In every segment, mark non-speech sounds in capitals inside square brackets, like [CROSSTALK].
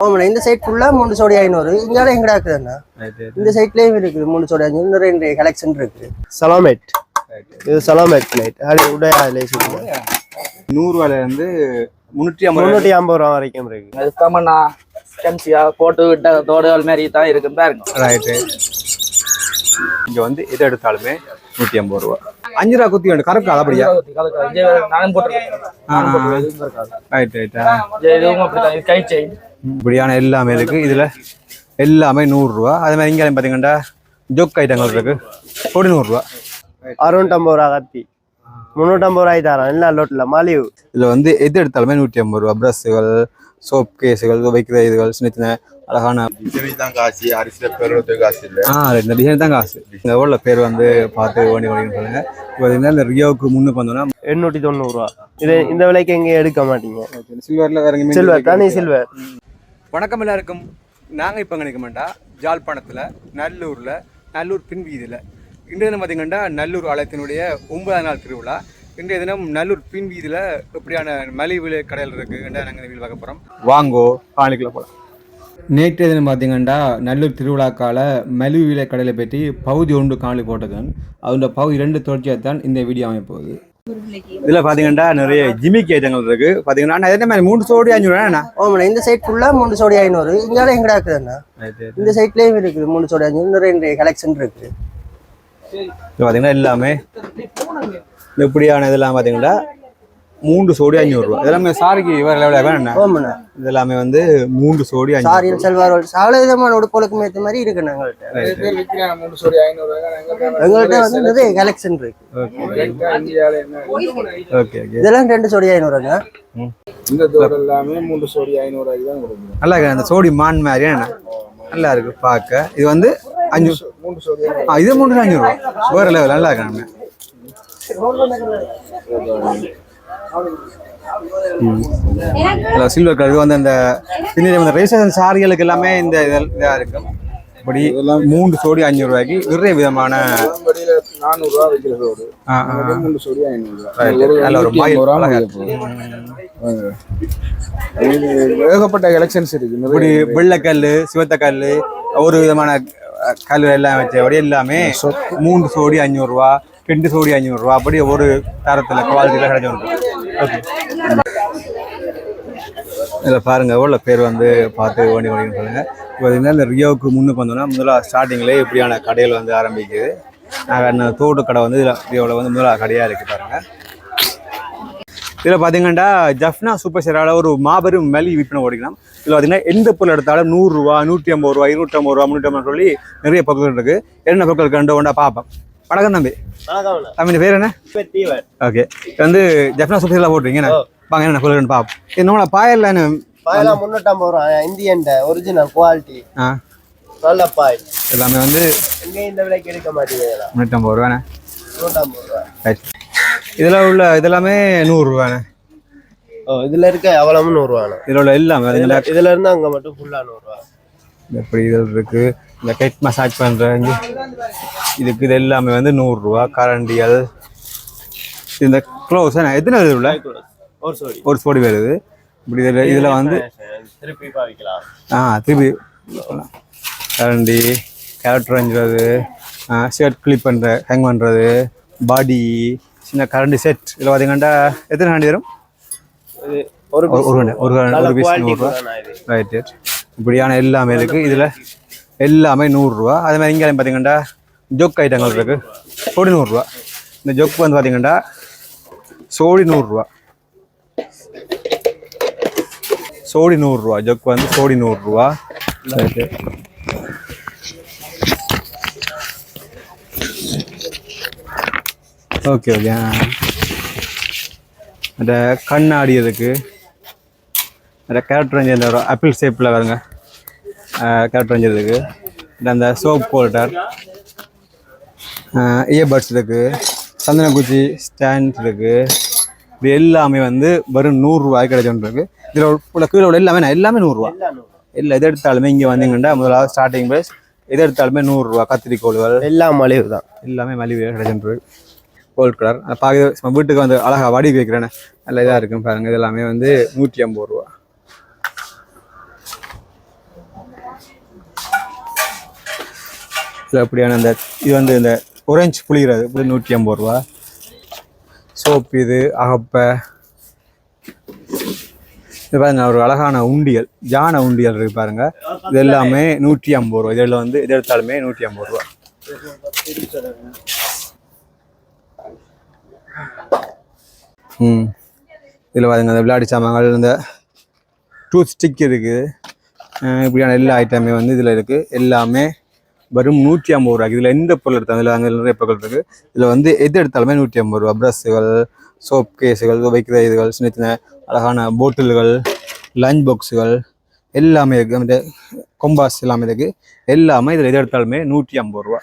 ஆமாண்ணா இந்த சைட் ஃபுல்லா மூணு சோடி ஐநூறு. இங்கால எங்கடா இருக்குதுண்ணா இந்த சைட்லயும் இருக்குது மூணு சோடி ஐநூறு. இன்னும் ரெண்டு கலெக்ஷன் இருக்கு சலாமெட் இது சலாமெட் லைட் அது உடைய லைட் நூறுரூவால இருந்து முந்நூற்றி ஐம்பது முந்நூற்றி ஐம்பது ரூபா வரைக்கும் இருக்கு. அது கமனா கம்சியா போட்டு விட்ட தோடுகள் மாதிரி தான் இருக்கு பாருங்க. ரைட்டு இங்கே வந்து எது எடுத்தாலுமே நூற்றி ஐம்பது ரூபா அஞ்சு ரூபா குத்தி வேணும். கரெக்டா அப்படியா? நானும் போட்டிருக்கேன். இருக்காது ரைட் ரைட்டா இது இதுவும் அப்படித்தான் இது கை செயின் இப்படியான எல்லாமே இருக்கு. இதுல எல்லாமே நூறுரூவா. அதே மாதிரி இங்கே பார்த்தீங்கன்னா ஜொக் ஐட்டங்கள் இருக்கு. கொடி நூறுரூவா. அறுநூற்றம்பது ரூபா கத்தி. முந்நூற்றம்பது ரூபாய் தரோம் இல்லை லோட்டில் மலிவு. இதில் வந்து எது எடுத்தாலுமே நூற்றி ஐம்பது ரூபா. ப்ரஷ்ஷுகள் சோப் கேஸுகள் வைக்கிற இதுகள் சின்ன சின்ன அழகான டிசைன் தான் காசு. அரிசியில் பெருவது காசு இல்லை. ஆ இந்த டிசைன் தான் காசு. இந்த எவ்வளோ பேர் வந்து பார்த்து ஓடி ஓடின்னு சொல்லுங்க பார்த்தீங்கன்னா இந்த ரியோவுக்கு முன்னுக்கு வந்தோம்னா எண்ணூற்றி தொண்ணூறுரூவா இது இந்த விலைக்கு எங்கேயும் எடுக்க மாட்டீங்க. சில்வரில் வேற சில்வர் தனி சில்வர் வணக்கம் எல்லாருக்கும். நாங்கள் இப்போ நினைக்க ஜாழ்ப்பாணத்தில் நல்லூரில் நல்லூர் பின் வீதியில். இன்றைய தினம் பார்த்தீங்கன்னா நல்லூர் ஆலயத்தினுடைய ஒன்பதாம் நாள் திருவிழா. இன்றைய தினம் நல்லூர் பின் வீதியில் எப்படியான மலிவு விலை கடைகள் இருக்குது நாங்கள் இந்த வீடு பார்க்க போகிறோம் வாங்கோ காணிக்குள்ள போகலாம் நேற்றைய தினம் பார்த்தீங்கன்னா நல்லூர் திருவிழாக்கால மலிவு விலை கடையில் பற்றி பகுதி ஒன்று காணொலி போட்டதன் அதோட பகுதி ரெண்டு தொடர்ச்சியாக தான் இந்த வீடியோ அமைப்போகுது. இதில் பார்த்தீங்கன்னா நிறைய ஜிமிக்கி ஐட்டங்கள் இருக்கு. பார்த்தீங்கன்னா என்ன மாதிரி? மூணு சோடி அஞ்சு ரூபா ஆமாண்ணா இந்த சைட் ஃபுல்லா மூணு சோடி ஐநூறு. இங்கால எங்கடா இருக்குதுண்ணா? இந்த சைட்லயும் இருக்குது மூணு சோடி இன்னும் ரெண்டு கலெக்ஷன் இருக்கு இது பார்த்தீங்கன்னா எல்லாமே. இப்படியான இதெல்லாம் பார்த்தீங்கன்னா மூன்று சோடி அஞ்சூறுரூவா இதெல்லாமே சாரிக்கு வேறு லெவலில் வேணும் ஆமாண்ணா. இது எல்லாமே வந்து மூன்று சோடி அஞ்சு சாரியல் செல்வார் சகல விதமான உடுப்புகளுக்கும் ஏற்ற மாதிரி இருக்குண்ணா எங்கள்கிட்ட எங்கள்கிட்ட வந்து நிறைய கலெக்ஷன் இருக்கு. ஓகே ஓகே இதெல்லாம் ரெண்டு சோடி ஐநூறுங்க இந்த எல்லாமே மூன்று சோடி தான் நல்லா இருக்கு. அந்த சோடி மான் மாதிரி என்ன? நல்லா இருக்கு பார்க்க. இது வந்து அஞ்சு மூன்று சோடி ஆ இது மூன்று அஞ்சூறுரூவா வேறு லெவல் நல்லா இருக்கு நம்ம சில்வர் கலர் இது வந்து அந்த பின்னாடி அந்த ரேஷன் சாரிகளுக்கு எல்லாமே இந்த இதாக இருக்கும் இப்படி மூன்று சோடி அஞ்சூறு ரூபாய்க்கு நிறைய விதமான வெளியில நானூறு ரூபா விற்கிற தோடு ஆ, ஆ, ஆ. மூன்று சோடி ஐநூறு Right. ரூபா நல்ல ஒரு மயில் ரூபா அழகா முடிய போகுது. வாங்க. இது ஏகப்பட்ட எலெக்ஷன்ஸ் இருக்கு இப்படி வெள்ளைக்கல் சிவத்தக்கல் ஒரு விதமான கல் எல்லாம் வச்சபடி எல்லாமே மூன்று சோடி அஞ்சூறு ரூபா ரெண்டு சோடி அஞ்சூறு ரூபா. அப்படி ஒரு தரத்தில் குவாலிட்டியில் கிடைச்சு ஓகே. இதில் பாருங்க எவ்வளோ பேர் வந்து பார்த்து ஓடி ஓடின்னு சொல்லுங்கள் இப்போ பார்த்தீங்கன்னா இந்த ரியோவுக்கு முன்னுக்கு வந்தோம்னா முதலாக ஸ்டார்டிங்லேயே இப்படியான கடைகள் வந்து ஆரம்பிக்குது. நாங்கள் தோட்டு கடை வந்து இதில் ரியோவில் வந்து முதலாக கடையாக இருக்குது பாருங்க. இதில் பார்த்தீங்கன்னா ஜஃப்னா சூப்பர் ஸ்டாரால் ஒரு மாபெரும் மலி விற்பனை ஓடிக்கலாம். இதில் பார்த்தீங்கன்னா எந்த பொருள் எடுத்தாலும் நூறுரூவா நூற்றி ஐம்பது ரூபா இருநூற்றம்பது ரூபா முந்நூற்றம்பது சொல்லி நிறைய பொருட்கள் இருக்குது என்ன பொருட்கள் கண்டு கொண்டா பார்ப்போம். வணக்கம் தம்பி. தம்பி பேர் என்ன? ஓகே வந்து ஜஃப்னா சூப்பர் ஸ்டாரில் போட்டுருங்கண்ணா வாங்க என்ன பார்ப்போம் இது நம்மள பாயல்ல என்ன? பாயெல்லாம் முந்நூற்றம்பது ரூபா இந்தியன் ஒரிஜினல் குவாலிட்டி ஆ. நல்ல பாய். எல்லாமே வந்து எங்கேயும் இந்த விலைக்கு எடுக்க மாட்டீங்களா முந்நூற்றம்பது ரூபாண்ணே நூற்றம்பது ரூபா. இதில் உள்ள இதெல்லாமே நூறுரூவாண்ணே ஓ இதுல இருக்க எவ்வளவு நூறுரூவாண்ணா இதில் உள்ள எல்லாமே இதுல இருந்து அங்க மட்டும் ஃபுல்லா நூறுரூவா எப்படி இதில் இருக்கு? இந்த கெட் மசாஜ் பண்ணுறது இதுக்கு இது எல்லாமே வந்து நூறுரூவா கரண்டிகள் இந்த க்ளோஸ் எத்தனை வருது உள்ள? ஒரு சோடி. ஒரு சோடி வருது. இப்படி இதில் இதில் வந்து திருப்பி பாவிக்கலாம். ஆ திருப்பி கரண்டி கேரக்டர் வரைஞ்சுறது ஷர்ட் கிளிப் பண்ணுற ஹேங் பண்ணுறது பாடி சின்ன கரண்டி செட் இதில் பார்த்தீங்கன்னா எத்தனை கரண்டி வரும்? ஒரு ஒரு ஒரு பீஸ் குவாலிட்டி நூறுரூவா. இது? ரைட் ரைட் இப்படியான எல்லாமே இருக்குது இதில் எல்லாமே நூறுரூவா. அதே மாதிரி இங்கே பார்த்தீங்கன்னா ஜொக் ஐட்டங்கள் இருக்குது சோடி நூறுரூவா. இந்த ஜொக் வந்து பார்த்தீங்கன்னா சோடி நூறுரூவா. சோடி நூறுரூவா. ஜொக் வந்து சோடி நூறுரூவா. ஓகே. ஓகே அந்த கண்ணாடி இருக்குது அந்த கேரக்டர் ரேஞ்ச் இந்த ஆப்பிள் ஷேப்பில் வருங்க கேரட் ரேஞ்ச் இருக்கு இந்த அந்த சோப் ஹோல்டர் இயர்பட்ஸ் இருக்கு சந்தனக்குச்சி ஸ்டாண்ட் இருக்கு. இது எல்லாமே வந்து வெறும் நூறுரூவாய்க்கு கிடைச்சோன்றிருக்கு இதில் உள்ள கீழே உள்ள எல்லாமே நான் எல்லாமே நூறுரூவா இல்லை எது எடுத்தாலுமே இங்கே வந்தீங்கன்னா முதலாவது ஸ்டார்டிங் ப்ரைஸ் எது எடுத்தாலுமே நூறுரூவா கத்திரிக்கோள்கள். எல்லாம் மலிவு தான். எல்லாமே மலிவு கிடைச்சிருக்கு கோல்ட் கலர் பார்க்க வீட்டுக்கு வந்து அழகா வடி வைக்கிறேன்னு நல்ல இதாக இருக்கும் பாருங்க. இது எல்லாமே வந்து நூற்றி ஐம்பது ரூபா. இது அப்படியான இந்த இது வந்து இந்த ஒரேஞ்சு புளிகிறது இப்படி நூற்றி ஐம்பது ரூபா. சோப்பு இது அகப்பை. இது பாருங்க ஒரு அழகான உண்டியல் ஜான உண்டியல் இருக்கு பாருங்க. இது எல்லாமே நூற்றி ஐம்பது ரூபா. இதில் வந்து இது எடுத்தாலுமே நூற்றி ஐம்பது ரூபா. ம். இதில் பாருங்க இந்த விளையாட்டு சாமான்கள் இந்த டூத் ஸ்டிக் இருக்குது இப்படியான எல்லா ஐட்டமே வந்து இதில் இருக்குது எல்லாமே வெறும் நூற்றி ஐம்பது ரூபா இதில் எந்த பொருள் எடுத்தாலும் இதில் அங்கே நிறைய பொருள் இருக்குது இதில் வந்து எது எடுத்தாலுமே நூற்றி ஐம்பது ரூபா ப்ரஷ்ஷுகள் சோப் கேஸுகள் துவைக்கிற இதுகள் சின்ன சின்ன அழகான போட்டில்கள் லஞ்ச் பாக்ஸுகள் எல்லாமே இருக்குது அந்த கொம்பாஸ் எல்லாமே இருக்குது எல்லாமே இதில் எது எடுத்தாலுமே நூற்றி ஐம்பது ரூபா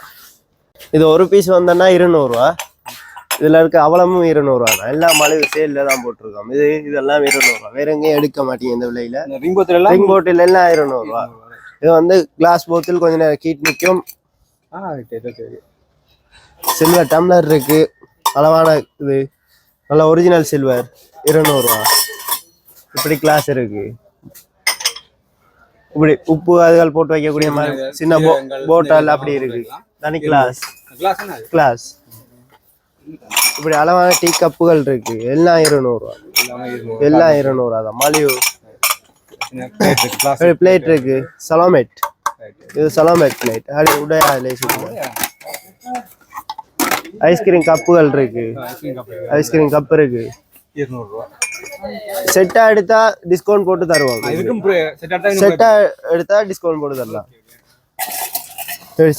இது ஒரு பீஸ் வந்தோன்னா இருநூறுவா இதுல இருக்க அவலமும் இருநூறுவா தான். எல்லா மலிவு சேல்ல தான் போட்டிருக்கோம். இது இதெல்லாம் இருநூறுவா வேற எங்கேயும் எடுக்க மாட்டீங்க இந்த விலையில. ரிங் எல்லாம் ரிங் போட்டில் எல்லாம் இருநூறுவா இது வந்து கிளாஸ் போத்தில் கொஞ்ச நேரம் ஹீட் நிற்கும் ஆ சரி சரி சில்வர் டம்ளர் இருக்கு. அளவான இது. நல்ல ஒரிஜினல் சில்வர் இருநூறுவா. இப்படி கிளாஸ் இருக்கு. இப்படி உப்பு அதுகள் போட்டு வைக்கக்கூடிய மாதிரி சின்ன போ போட்டல் அப்படி இருக்கு. தனி கிளாஸ் கிளாஸ் இப்படி அளவான டீ கப்புகள் இருக்கு. எல்லாம் இருநூறுவா. எல்லாமே இருநூறு. எல்லாம் இருநூறுவா தான். மலிவு சின்ன plate இருக்கு, glass பிளேட் இருக்கு சலோமேட் இது சலோமேட் பிளேட் அது உடைய ஐஸ்கிரீம் கப்புகள் இருக்கு. ஐஸ்கிரீம் கப் இருக்கு. செட்டா எடுத்தா டிஸ்கவுண்ட் போட்டு தருவாங்க. செட்டா எடுத்தா டிஸ்கவுண்ட் போட்டு தரலாம்.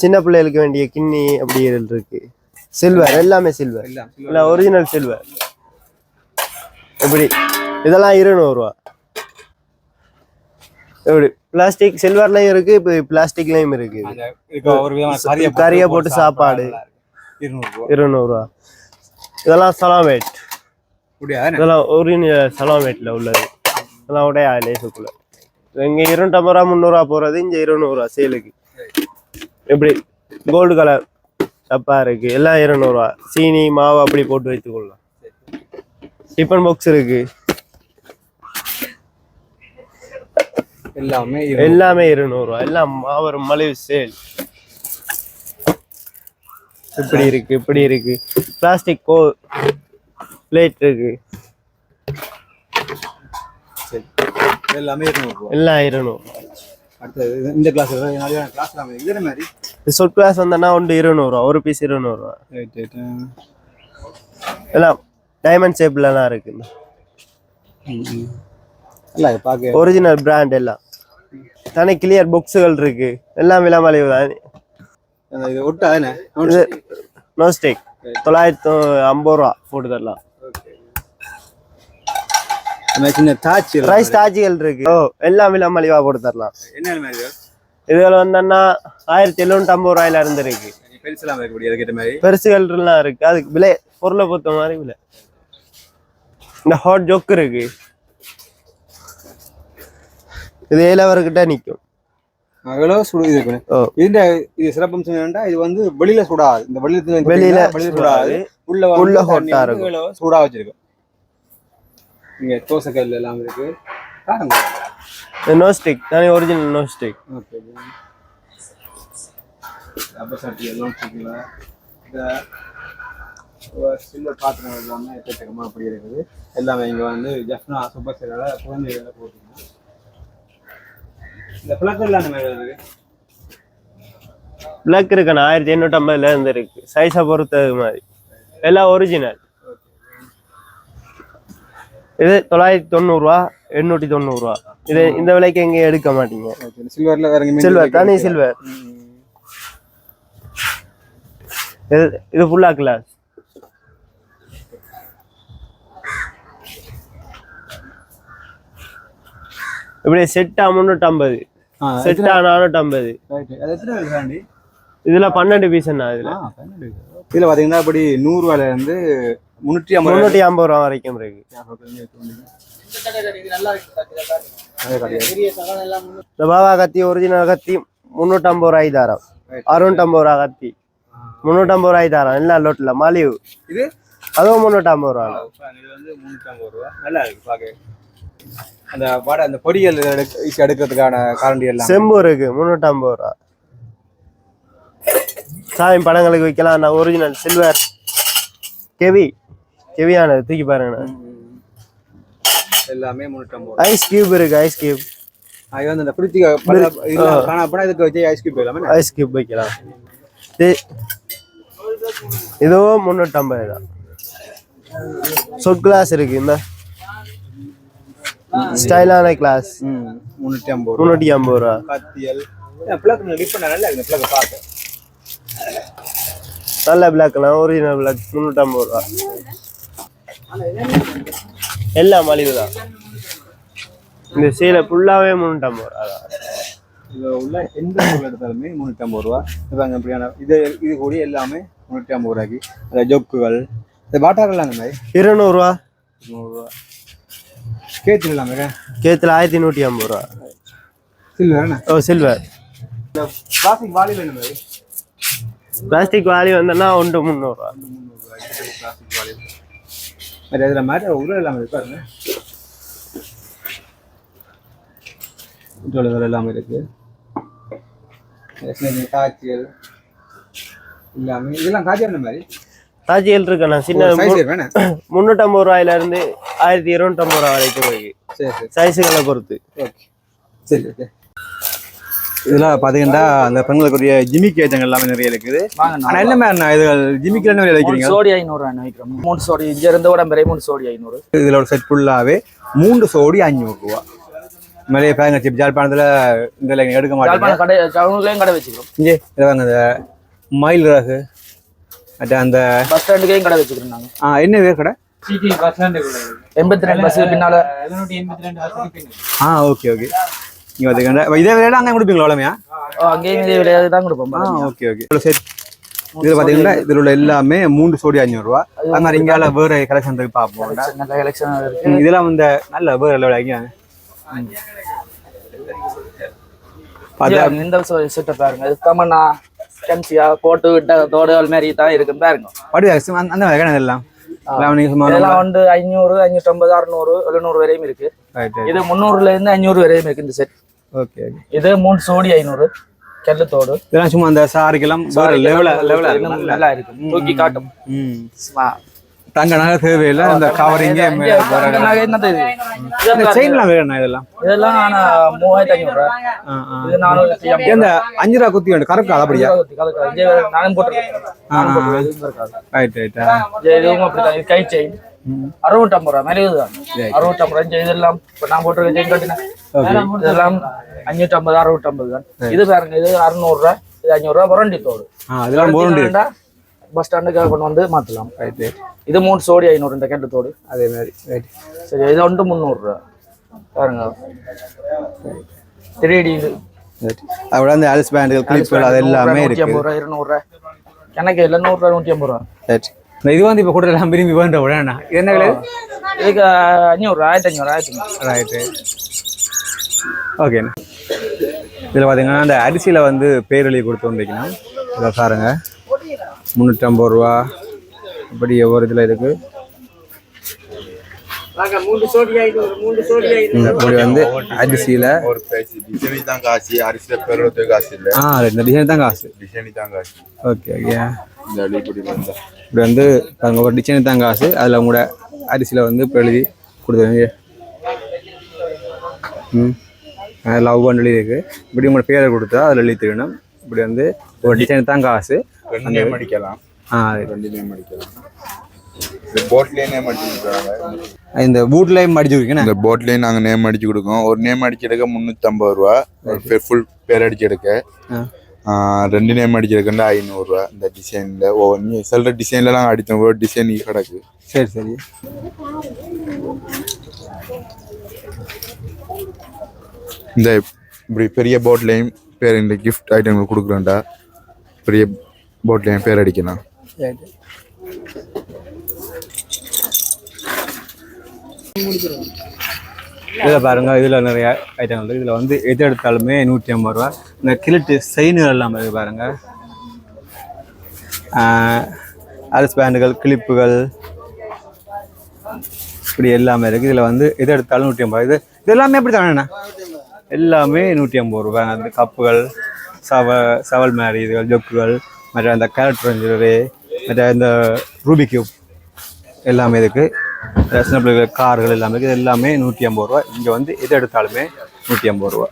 சின்ன பிள்ளைகளுக்கு வேண்டிய கிண்ணி அப்படி இருக்கு. சில்வர் எல்லாமே சில்வர் இல்ல ஒரிஜினல் சில்வர் இப்படி இதெல்லாம் இருநூறுவா. இப்படி பிளாஸ்டிக் சில்வர்லயும் இருக்கு இப்போ பிளாஸ்டிக்லயும் இருக்கு. ஒரு கறியை போட்டு சாப்பாடு. இருநூறுவா. இதெல்லாம் சலாமேட். இதெல்லாம் ஒரிஜினல் சலாமேட்ல உள்ளது. இதெல்லாம் உடைய லேசுக்குள்ள இங்க இருநூற்றம்பது ரூபா முந்நூறுவா போறது இங்க இருநூறுவா சேலுக்கு. இப்படி கோல்டு கலர் டப்பா இருக்கு எல்லாம் இருநூறுவா. சீனி மாவு அப்படி போட்டு வைத்துக்கொள்ளலாம். டிஃபன் பாக்ஸ் இருக்கு. எல்லாமே எல்லாமே இருநூறுவா எல்லாம் மாபெரும் மலிவு சேல். இப்படி இருக்கு இப்படி இருக்கு. பிளாஸ்டிக் கோ பிளேட் இருக்கு. எல்லாமே இருநூறுவா எல்லாம் இருநூறு அடுத்தது இந்த கிளாஸ் நிறைய கிளாஸ் எல்லாமே இதே மாதிரி? சொட் கிளாஸ் வந்தோன்னா ஒன்று இருநூறுவா ஒரு பீஸ் இருநூறுவா எல்லாம் டைமண்ட் ஷேப்லலாம் இருக்கு. இல்லை பார்க்க ஒரிஜினல் பிராண்ட் எல்லாம். தனி கிளியர் புக்ஸுகள் இருக்கு. எல்லாம் விலை மலிவு தான். இது ஒட்டா என்ன? இது நோஸ்டேக் தொள்ளாயிரத்து ஐம்பது ரூபா போட்டு தரலாம் சின்ன தாச்சி ரைஸ் இருக்கு. ஓ எல்லாம் விலை மலிவா போட்டு தரலாம் என்ன இதுல வந்தோன்னா ஆயிரத்தி எழுநூத்தி ஐம்பது ரூபாயில இருந்து இருக்கு பெருசுகள் எல்லாம் இருக்கு. அதுக்கு விலை பொருளை பொறுத்த மாதிரி விலை. இந்த ஹாட் ஜொக் இருக்கு. இது ஏழவர்கிட்ட நிக்கும். எவ்வளோ சுடு இது இதுல சிறப்பம்சம் என்னன்னா இது வந்து வெளியில சுடாது. இந்த வெளியில வெளியில வெளியில சுடாது. உள்ள இருக்கும். சூடா வச்சிருக்கும். இங்க தோசை கல் எல்லாம் இருக்கு. பாருங்க இந்த நோ ஸ்டிக் தானே original no stick okay. Rubber சட்டி எல்லாம் வச்சுக்கல இந்த சில்வர் பாத்திரம் எல்லாமே எக்கச்சக்கமாக அப்படி இருக்குது. எல்லாமே இங்கே வந்து ஜஃப்னா சூப்பர் குழந்தைகளை போட்டுருக்கோம். இந்த மாதிரி பிளாக் இருக்குண்ணா ஆயிரத்தி எண்ணூற்றி ஐம்பதுல இருந்து இருக்கு. சைஸை பொறுத்தது மாதிரி. எல்லாம் ஒரிஜினல் இது தொள்ளாயிரத்தி தொண்ணூறுரூவா எண்ணூற்றி தொண்ணூறுரூவா இது இந்த விலைக்கு எங்கேயும் எடுக்க மாட்டீங்க. சில்வரில் வேற சில்வர் தனி சில்வர் இது இது ஃபுல்லா கிளாஸ் இப்படி செட்டா முந்நூற்றம்பது செட்டா நானூற்றம்பது இதுல பன்னெண்டு பீஸ் என்ன இதுல. இதில் பார்த்தீங்கன்னா அப்படி நூறுரூவால இருந்து முந்நூற்றி ஐம்பது முந்நூற்றி ஐம்பது ரூபா வரைக்கும் இருக்கு. இந்த பாபா கத்தி ஒரிஜினல் கத்தி முந்நூற்றம்பது ரூபாய் தாரம். அறுநூற்றம்பது ரூபா கத்தி. முந்நூற்றம்பது ரூபாய் தாரம். எல்லாம் லோட்டில் மாலிவு. இது? அதுவும் முந்நூற்றம்பது ரூபா. இது வந்து முந்நூற்றி ஐம்பது ரூபா. நல்லா இருக்கு அந்த வடை அந்த பொரியல் எடுக்கிறதுக்கான காரண்டி எல்லாம். செம்பு இருக்கு முந்நூற்றம்பது ரூபா. சாமி படங்களுக்கு வைக்கலாம் நான் ஒரிஜினல் சில்வர் கெவி. கெவியானது தூக்கி பாருங்க. எல்லாமே முன்னூற்றம்பது ஐஸ் கியூப் இருக்கு ஐஸ் கியூப் அது வந்து அந்த ஃப்ரிட்ஜுக்கு காணப்பட இதுக்கு வச்சு ஐஸ் கியூப் எல்லாமே ஐஸ் கியூப் வைக்கலாம். இது இதுவும் முந்நூற்றம்பது தான் சொட் கிளாஸ் இருக்கு இந்த. ஸ்டைலான கிளாஸ் முன்னூற்றி ஐம்பது முந்நூற்றி ஐம்பது ரூபா. கத்தியல். பிளக் நல்லா இருக்கு பிளக் பார்க்க நல்ல பிளாக்லாம் ஒரிஜினல் பிளாக் முந்நூற்றம்பது ரூபா. எல்லாம் மலிவு தான். இந்த சீலை ஃபுல்லாகவே முந்நூற்றம்பது ரூபா தான். இதில் உள்ள எந்த பொருள் எடுத்தாலுமே முந்நூற்றி ஐம்பது ரூபா. இப்போ அங்கே இப்படியான இது இது கூடி எல்லாமே முந்நூற்றி ஐம்பது ரூபாய்க்கு. அந்த ஜொக்குகள் இந்த பாட்டாரெல்லாம் அந்த மாதிரி? இருநூறுவா நூறுரூவா கேத்து எல்லாமே கேத்தில் ஆயிரத்தி நூற்றி ஐம்பது ரூபா. சில்வர் ஓ சில்வர் பிளாஸ்டிக் வாலி வேணும் பிளாஸ்டிக் வாலி வந்தோன்னா ஒன்று முந்நூறுரூவா பிளாஸ்டிக் வாலி மாதிரி? அதில் மாதிரி உருள் எல்லாமே இருக்கு பாருங்க. உருள்கள் எல்லாமே இருக்கு. சின்ன காய்ச்சல் எல்லாமே. இதெல்லாம் காய்ச்சல் மாதிரி? தாஜியல் இருக்குண்ணா சின்ன முந்நூற்றம்பது [CLEARS THROAT] ரூபாயில இருந்து ஆயிரத்தி இருநூற்றம்பது ரூபா வரைக்கும் இருக்கு. சரி சரி. சைஸுகளை பொறுத்து. ஓகே சரி ஓகே இதெல்லாம் பார்த்தீங்கன்னா அந்த பெண்களுக்குரிய ஜிமிக்கி ஐட்டங்கள் எல்லாமே நிறைய இருக்குது. ஆனால் என்ன மாதிரி இது ஜிமிக்கில் என்ன வைக்கிறீங்க? சோடி ஐநூறு வைக்கிறோம். மூணு சோடி இங்க இருந்து உடம்பரை மூணு சோடி ஐநூறு. இதில் ஒரு செட் ஃபுல்லாகவே மூன்று சோடி அஞ்சூறுரூவா மேலே பாருங்க சிப் ஜாழ்ப்பாணத்தில் இந்த லைன் எடுக்க மாட்டாங்க. யாழ்ப்பாணம் கடை கடை வச்சுக்கிறோம். இங்கே வாங்க இந்த மயில் ரகு. மற்ற அந்த பஸ் ஸ்டாண்டுக்கையும் கடை வச்சுக்கிறோம் நாங்க ஆ என்ன பேர் கடை? எண்பத்தி ரெண்டு பஸ் பின்னால. ஆ ஓகே ஓகே. இங்கே பார்த்துக்கங்க இதே விலையில அங்கே கொடுப்பீங்களா ஓ, அங்கேயும் இதே விலையாது தான் கொடுப்போம். ஆ ஓகே ஓகே. இவ்வளோ செட் இதில் பார்த்தீங்கன்னா இதில் உள்ள எல்லாமே மூன்று சோடி அஞ்சூறுரூவா அது மாதிரி இங்கால வேறு கலெக்ஷன் இருக்கு பார்ப்போம் நல்ல கலெக்ஷன் இருக்கு. இதெல்லாம் வந்து நல்ல வேறு லெவல் இந்த செட்டை பாருங்க. இது தமன்னா கன்சியா போட்டு விட்ட தோடுகள் மாதிரி தான் இருக்கு பாருங்க படி அந்த மாதிரி இதெல்லாம்? எல்லாம் இதெல்லாம் வந்து ஐநூறு ஐநூற்றம்பது அறுநூறு எழுநூறு வரையும் இருக்கு. இது முந்நூறுல இருந்து ஐநூறு வரையும் இருக்கு இந்த செட் ஓகே இது மூணு சோடி ஐநூறு கெல்லு தோடு. இதெல்லாம் சும்மா அந்த சாரிக்கெல்லாம் இருக்கும் நல்லா இருக்கு தூக்கி காட்டும். ம். தங்க நகை தேவையில்லை அந்த கவரிங்கே இது? இதெல்லாம் செயின்லாம் வேணும் இதெல்லாம். இதெல்லாம் மூவாயிரத்தி ஐநூறு இது ஐம்பது இந்த அஞ்சு ரூபா குத்தி வேணும் கரெக்டா அப்படியா? நானும் போட்டிருக்கேன். ரைட் இது இதுவும் அப்படிதான். இது கை செயின் அறுநூற்றம்பது ரூபா மேலே இதுதான். அறுநூற்றம்பது ரூபா இதெல்லாம். இப்போ நான் போட்டிருக்க செயின் கட்டினேன் இதெல்லாம் அஞ்சூற்றம்பது அறுநூற்றம்பது தான். இது பாருங்க இது அறுநூறுரூவா இது ஐநூறுரூவா புரண்டி. தோடு வேண்டாம். பஸ் ஸ்டாண்டுக்கு கொண்டு வந்து மாற்றலாம் ரைட் ரைட் இது மூணு சோடி ஐநூறு இந்த கெட்டு தோடு. அதே மாதிரி. ரைட் சரி இது ஒன்று முந்நூறுரூவா பாருங்க. த்ரீ டி இது. அதோட அந்த ஆலிஸ் பேண்டுகள் கிளிப்புகள் அது எல்லாமே நூற்றி இருக்கு. ஐம்பது ரூபா இருநூறுவா எனக்கு இல்லை நூறுரூவா நூற்றி ஐம்பது ரூபா. ரைட் இந்த இது வந்து இப்போ கூட எல்லாம் விரும்பி வேண்ட உடனே என்ன விலை? இதுக்கு அஞ்சூறு ஆயிரத்தி ஐநூறு ஆயிரத்தி ரைட்டு ஓகேண்ணா இதில் பார்த்தீங்கன்னா அந்த அரிசியில் வந்து பேர் எழுதி கொடுத்து வைக்கணும் இதை பாருங்க. முந்நூற்றம்பது ரூபா. இப்படி ஒவ்வொரு இதில் இருக்கு. ம், இப்படி வந்து அரிசியில். ஒரு பிரைஸ் டிசைனி தான் காசு அரிசியில் காசு இல்லை. ஆ இந்த டிசைன் தான் காசு. டிசைனி தான் காசு. Okay okay. இந்த அடிப்படி வந்தா. இப்படி வந்து பாருங்க ஒரு டிசைன் தான் காசு. அதில் உங்களோட அரிசியில் வந்து இப்போ எழுதி கொடுத்துருங்க. ம். லவ் பண்ணி எழுதி இருக்கு இப்படி உங்களோட பேரை கொடுத்தா அதில் எழுதி தரணும். இப்படி வந்து ஒரு டிசைன் தான் காசு ரெண்டு நேம் அடிக்கலாம் ஆ ரெண்டு நேம் அடிக்கலாம் இந்த போட்லேயே நேம் அடிச்சு கொடுக்குறாங்க. இந்த பூட்லேயும் நாங்கள் நேம் அடிச்சு கொடுக்கோம் ஒரு நேம் அடிச்சு எடுக்க முந்நூற்றம்பது ரூபா. ஒரு ஃபுல் பேர் அடிச்சு எடுக்க. ரெண்டு நேம் அடிச்சு எடுக்கண்டா ஐநூறுரூவா இந்த டிசைனில் ஒவ்வொரு நீ சில டிசைன்லலாம் அடித்தோம். ஒரு டிசைன் கிடக்கு. சரி சரி. இந்த இப்படி பெரிய போட்லேயும் பேர் இந்த கிஃப்ட் ஐட்டங்கள் கொடுக்குறேன்டா. பெரிய என் பேர் அடிக்கணும். இதில் பாருங்க இதில் நிறைய ஐட்டங்கள் இருக்குது இதில் வந்து எது எடுத்தாலுமே நூற்றி ஐம்பது ரூபா. இந்த கிளிட்டு செயின்கள் எல்லாம் இருக்குது பாருங்க. ஆரிஸ் பேண்டுகள் கிளிப்புகள் இப்படி எல்லாமே இருக்குது இதில் வந்து எது எடுத்தாலும் நூற்றி ஐம்பது இது இது எல்லாமே எப்படி தானேண்ணா எல்லாமே நூற்றி ஐம்பது ரூபா அந்த கப்புகள் சவ சவல் மாதிரி இதுகள் ஜொக்குகள் மற்ற அந்த கேரட் ரஞ்சரு மற்ற இந்த ரூபி கியூப் எல்லாமே இருக்குது சின்ன பிள்ளைகள் கார்கள் எல்லாமே இருக்குது எல்லாமே நூற்றி ஐம்பது ரூபா இங்கே வந்து எது எடுத்தாலுமே நூற்றி ஐம்பது ரூபா